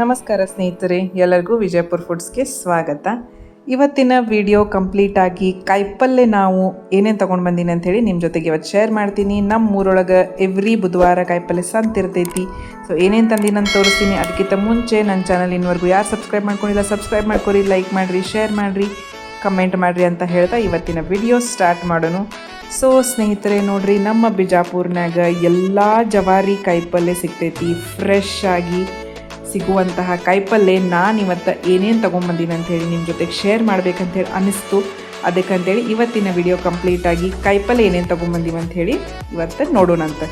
ನಮಸ್ಕಾರ ಸ್ನೇಹಿತರೆ, ಎಲ್ಲರಿಗೂ ವಿಜಯಪುರ ಫುಡ್ಸ್ಗೆ ಸ್ವಾಗತ. ಇವತ್ತಿನ ವಿಡಿಯೋ ಕಂಪ್ಲೀಟ್ ಆಗಿ ಕಾಯಿಪಲ್ಲೆ ನಾವು ಏನೇನು ತೊಗೊಂಡು ಬಂದೀನಿ ಅಂಥೇಳಿ ನಿಮ್ಮ ಜೊತೆಗೆ ಇವತ್ತು ಶೇರ್ ಮಾಡ್ತೀನಿ. ನಮ್ಮ ಊರೊಳಗೆ ಎವ್ರಿ ಬುಧವಾರ ಕಾಯಿಪಲ್ಲೆ ಸಂತಿರ್ತೈತಿ ಸೊ ಏನೇನು ತಂದೀನಿ ಅಂತ ತೋರಿಸ್ತೀನಿ. ಅದಕ್ಕಿಂತ ಮುಂಚೆ ನನ್ನ ಚಾನಲ್ ಇನ್ನವರೆಗೂ ಯಾರು ಸಬ್ಸ್ಕ್ರೈಬ್ ಮಾಡ್ಕೊಂಡಿಲ್ಲ ಸಬ್ಸ್ಕ್ರೈಬ್ ಮಾಡ್ಕೊರಿ ಲೈಕ್ ಮಾಡಿರಿ ಶೇರ್ ಮಾಡಿರಿ ಕಮೆಂಟ್ ಮಾಡಿರಿ ಅಂತ ಹೇಳ್ತಾ ಇವತ್ತಿನ ವಿಡಿಯೋ ಸ್ಟಾರ್ಟ್ ಮಾಡೋಣ. ಸೊ ಸ್ನೇಹಿತರೆ, ನೋಡಿರಿ, ನಮ್ಮ ಬಿಜಾಪುರ್ನಾಗ ಎಲ್ಲ ಜವಾರಿ ಕಾಯಿಪಲ್ಲೆ ಸಿಗ್ತೈತಿ. ಫ್ರೆಶ್ ಆಗಿ ಸಿಗುವಂತಹ ಕಾಯಿಪಲ್ಲೆ ನಾನು ಇವತ್ತು ಏನೇನು ತೊಗೊಂಬಂದೀನಿ ಅಂಥೇಳಿ ನಿಮ್ಮ ಜೊತೆಗೆ ಶೇರ್ ಮಾಡ್ಬೇಕಂತೇಳಿ ಅನ್ನಿಸ್ತು. ಅದಕ್ಕಂತೇಳಿ ಇವತ್ತಿನ ವಿಡಿಯೋ ಕಂಪ್ಲೀಟಾಗಿ ಕಾಯಿಪಲ್ಲೆ ಏನೇನು ತೊಗೊಂಬಂದೀವಿ ಅಂಥೇಳಿ ಇವತ್ತು ನೋಡೋಣಂತೆ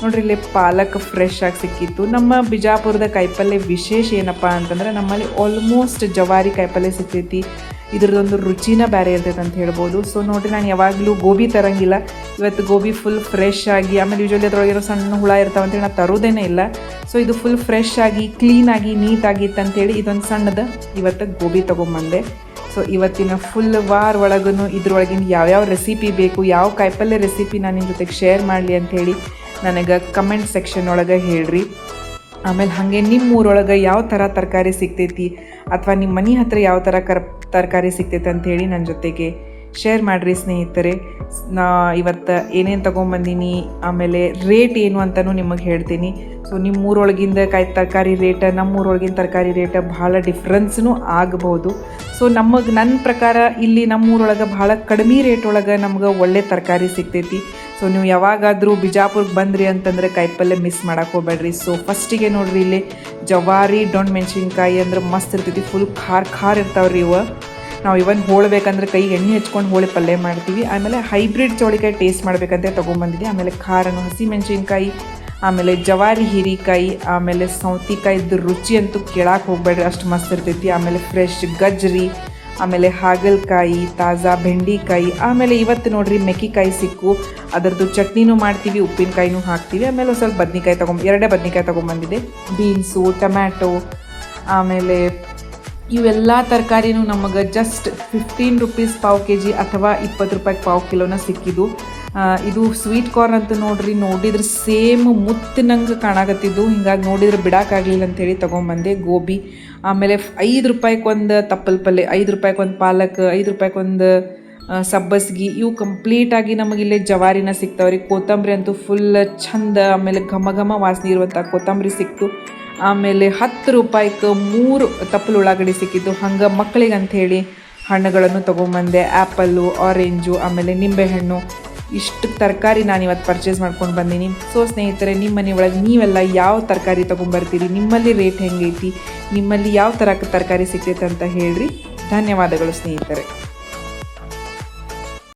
ನೋಡ್ರಿ, ಇಲ್ಲಿ ಪಾಲಕ್ ಫ್ರೆಶ್ ಆಗಿ ಸಿಕ್ಕಿತ್ತು. ನಮ್ಮ ಬಿಜಾಪುರದ ಕಾಯಿಪಲ್ಲೆ ವಿಶೇಷ ಏನಪ್ಪ ಅಂತಂದ್ರೆ ನಮ್ಮಲ್ಲಿ ಆಲ್ಮೋಸ್ಟ್ ಜವಾರಿ ಕಾಯಿಪಲ್ಲೆ ಸಿಗ್ತೈತಿ. ಇದರದೊಂದು ರುಚಿನ ಬೇರೆ ಇರ್ತೈತೆ ಅಂತ ಹೇಳ್ಬೋದು. ಸೊ ನೋಡಿರಿ, ನಾನು ಯಾವಾಗಲೂ ಗೋಬಿ ತರಂಗಿಲ್ಲ. ಇವತ್ತು ಗೋಬಿ ಫುಲ್ ಫ್ರೆಶ್ ಆಗಿ, ಆಮೇಲೆ ಯೂಶ್ವಲಿ ಅದರೊಳಗಿರೋ ಸಣ್ಣ ಹುಳ ಇರ್ತಾವಂತೇಳಿ ನಾನು ತರೋದೇನೇ ಇಲ್ಲ. ಸೊ ಇದು ಫುಲ್ ಫ್ರೆಶ್ ಆಗಿ ಕ್ಲೀನಾಗಿ ನೀಟಾಗಿತ್ತು ಅಂತೇಳಿ ಇದೊಂದು ಸಣ್ಣದ ಇವತ್ತು ಗೋಬಿ ತೊಗೊಂಬಂದೆ. ಸೊ ಇವತ್ತಿನ ಫುಲ್ ವಾರ ಒಳಗೂ ಇದ್ರೊಳಗಿನ ಯಾವ್ಯಾವ ರೆಸಿಪಿ ಬೇಕು, ಯಾವ ಕಾಯಿಪಲ್ಯ ರೆಸಿಪಿ ನಾನು ನಿಮ್ಮ ಜೊತೆಗೆ ಶೇರ್ ಮಾಡಲಿ ಅಂಥೇಳಿ ನನಗೆ ಕಮೆಂಟ್ ಸೆಕ್ಷನ್ ಒಳಗೆ ಹೇಳ್ರಿ. ಆಮೇಲೆ ಹಾಗೆ ನಿಮ್ಮ ಊರೊಳಗೆ ಯಾವ ಥರ ತರಕಾರಿ ಸಿಗ್ತೈತಿ, ಅಥವಾ ನಿಮ್ಮ ಮನೆ ಹತ್ರ ಯಾವ ಥರ ಕರ್, ತರಕಾರಿ ಸಿಗ್ತೈತೆ ಅಂಥೇಳಿ ನನ್ನ ಜೊತೆಗೆ ಶೇರ್ ಮಾಡಿರಿ ಸ್ನೇಹಿತರೆ. ನಾ ಇವತ್ತು ಏನೇನು ತೊಗೊಂಬಂದೀನಿ, ಆಮೇಲೆ ರೇಟ್ ಏನು ಅಂತಲೂ ನಿಮಗೆ ಹೇಳ್ತೀನಿ. ಸೊ ನಿಮ್ಮ ಊರೊಳಗಿಂದ ಕಾಯಿ ತರಕಾರಿ ರೇಟ ನಮ್ಮ ಊರೊಳಗಿನ ತರಕಾರಿ ರೇಟ ಭಾಳ ಡಿಫ್ರೆನ್ಸ್ನೂ ಆಗಬಹುದು ಸೊ ನಮಗೆ ನನ್ನ ಪ್ರಕಾರ ಇಲ್ಲಿ ನಮ್ಮ ಊರೊಳಗೆ ಭಾಳ ಕಡಿಮೆ ರೇಟ್ ಒಳಗೆ ನಮ್ಗೆ ಒಳ್ಳೆ ತರಕಾರಿ ಸಿಗ್ತೈತಿ. ಸೊ ನೀವು ಯಾವಾಗಾದರೂ ಬಿಜಾಪುರ್ಗೆ ಬಂದ್ರಿ ಅಂತಂದ್ರೆ ಕಾಯಿಪಲ್ಲೆ ಮಿಸ್ ಮಾಡೋಕೆ ಹೋಗ್ಬೇಡ್ರಿ. ಸೊ ಫಸ್ಟಿಗೆ ನೋಡ್ರಿ ಇಲ್ಲಿ ಜವಾರಿ ಡೊಣ್ ಮೆಣಸಿನ್ಕಾಯಿ ಅಂದ್ರೆ ಮಸ್ತ್ ಇರ್ತೈತಿ. ಫುಲ್ ಖಾರ ಖಾರ ಇರ್ತಾವ್ರಿ ಇವ. ನಾವು ಇವನ್ ಹೋಳ್ಬೇಕಂದ್ರೆ ಕೈಗೆ ಎಣ್ಣೆ ಹಚ್ಕೊಂಡು ಹೋಳಿ ಪಲ್ಯ ಮಾಡ್ತೀವಿ. ಆಮೇಲೆ ಹೈಬ್ರಿಡ್ ಚೌಳಿಕಾಯಿ ಟೇಸ್ಟ್ ಮಾಡಬೇಕಂತ ತೊಗೊಂಬಂದಿದ್ದೆ. ಆಮೇಲೆ ಖಾರನು ಹಸಿ ಮೆಣಸಿನ್ಕಾಯಿ ಆಮೇಲೆ ಜವಾರಿ ಹೀರಿಕಾಯಿ, ಆಮೇಲೆ ಸೌತಿಕಾಯಿದ್ದು ರುಚಿ ಅಂತೂ ಕೇಳಕ್ಕೆ ಹೋಗ್ಬೇಡ್ರಿ, ಅಷ್ಟು ಮಸ್ತ್ ಇರ್ತೈತಿ. ಆಮೇಲೆ ಫ್ರೆಶ್ ಗಜ್ರಿ, ಆಮೇಲೆ ಹಾಗಲಕಾಯಿ, ತಾಜಾ ಬೆಂಡಿಕಾಯಿ, ಆಮೇಲೆ ಇವತ್ತು ನೋಡ್ರಿ ಮೆಕ್ಕಿಕಾಯಿ ಸಿಕ್ಕು. ಅದರದ್ದು ಚಟ್ನಿನೂ ಮಾಡ್ತೀವಿ, ಉಪ್ಪಿನಕಾಯಿನೂ ಹಾಕ್ತೀವಿ. ಆಮೇಲೆ ಒಂದು ಸ್ವಲ್ಪ ಬದ್ನಿಕಾಯಿ ತೊಗೊಂಡು ಎರಡೇ ಬದ್ನಿಕಾಯಿ ತೊಗೊಂಬಂದಿದೆ ಬೀನ್ಸು, ಟೊಮ್ಯಾಟೊ, ಆಮೇಲೆ ಇವೆಲ್ಲ ತರಕಾರಿನೂ ನಮಗೆ ಜಸ್ಟ್ ಫಿಫ್ಟೀನ್ ರುಪೀಸ್ ಪಾವ್ ಕೆ ಜಿ ಅಥವಾ ಇಪ್ಪತ್ತು ರೂಪಾಯಿಗೆ ಪಾವ್ ಕಿಲೋನ ಸಿಕ್ಕಿದ್ದು. ಇದು ಸ್ವೀಟ್ ಕಾರ್ನ್ ಅಂತ ನೋಡ್ರಿ, ನೋಡಿದ್ರೆ ಸೇಮ್ ಮುತ್ತಿನಂಗೆ ಕಾಣಾಕತ್ತಿದ್ದು. ಹಿಂಗಾಗಿ ನೋಡಿದ್ರೆ ಬಿಡೋಕ್ಕಾಗಲಿಲ್ಲ ಅಂತೇಳಿ ತೊಗೊಂಬಂದೆ ಗೋಬಿ. ಆಮೇಲೆ ಐದು ರೂಪಾಯಿಗೆ ಒಂದು ತಪ್ಪಲ್ ಪಲ್ಲೆ, ಐದು ರೂಪಾಯಿಗೆ ಒಂದು ಪಾಲಕ್, ಐದು ರೂಪಾಯಿಗೆ ಒಂದು ಸಬ್ಬಸ್ಗಿ, ಇವು ಕಂಪ್ಲೀಟಾಗಿ ನಮಗೆ ಇಲ್ಲೇ ಜವಾರಿನ ಸಿಗ್ತಾವ್ರಿ. ಕೊತ್ತಂಬರಿ ಅಂತೂ ಫುಲ್ ಚಂದ, ಆಮೇಲೆ ಘಮ ಘಮ ವಾಸನೆ ಇರುವಂಥ ಕೊತ್ತಂಬರಿ ಸಿಕ್ತು. ಆಮೇಲೆ ಹತ್ತು ರೂಪಾಯಿಗೆ ಮೂರು ತಪ್ಪಲು ಉಳ್ಳಾಗಡ್ಡಿ ಸಿಕ್ಕಿದ್ದು. ಹಂಗೆ ಮಕ್ಕಳಿಗೆ ಅಂಥೇಳಿ ಹಣ್ಣುಗಳನ್ನು ತೊಗೊಂಬಂದೆ ಆ್ಯಪಲ್ಲು ಆರೆಂಜು ಆಮೇಲೆ ನಿಂಬೆಹಣ್ಣು. ಇಷ್ಟು ತರಕಾರಿ ನಾನು ಇವತ್ತು ಪರ್ಚೇಸ್ ಮಾಡ್ಕೊಂಡು ಬಂದೀನಿ. ಸೊ ಸ್ನೇಹಿತರೆ, ನಿಮ್ಮ ಮನೆ ಒಳಗೆ ನೀವೆಲ್ಲ ಯಾವ ತರಕಾರಿ ತೊಗೊಂಬರ್ತೀರಿ? ನಿಮ್ಮಲ್ಲಿ ರೇಟ್ ಹೆಂಗೈತಿ? ನಿಮ್ಮಲ್ಲಿ ಯಾವ ಥರ ತರಕಾರಿ ಸಿಗ್ತೈತೆ ಅಂತ ಹೇಳ್ರಿ. ಧನ್ಯವಾದಗಳು ಸ್ನೇಹಿತರೆ.